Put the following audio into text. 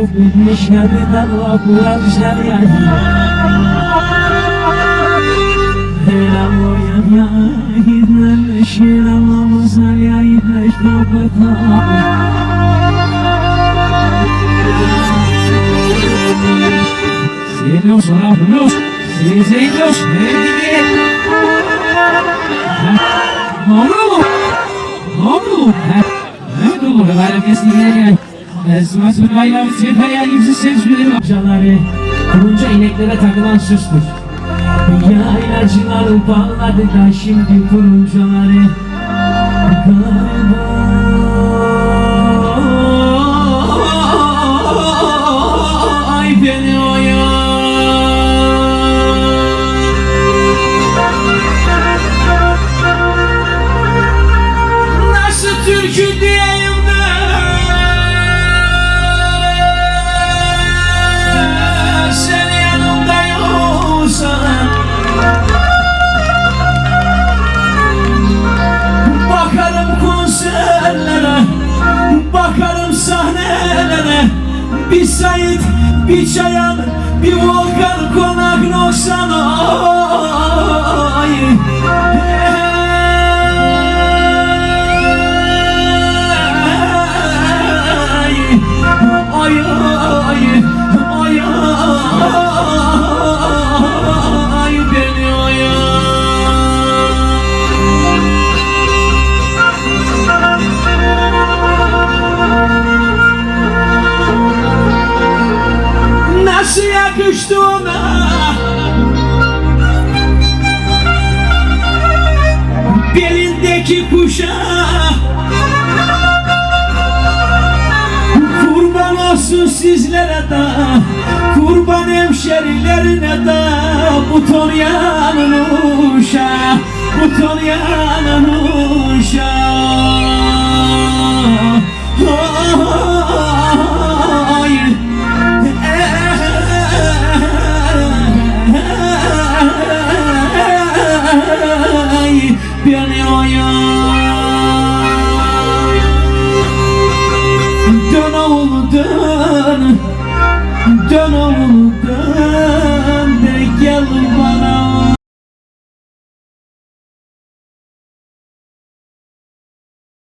Korkup bitmiş yerden vakular şeryan Helam o yan ya Hidnel şiram o sar ya Hidneş kapata Serios, rápidos, sencillos, Mavru Mavru Sürbayla bir sefaya imsiz ses bilir Akçaları Kurunca ineklere takılan süstür Yaylacılar bağladı da şimdi kuruncaları Galiba türkü Bir Sait, bir Çayan, bir Volkan konak noksan. Ay yakıştı ona. Belindeki kuşa. Kurban olsun sizlere de Kurban hemşerilerine de Buton yanın uşa Buton yanın uşa Dön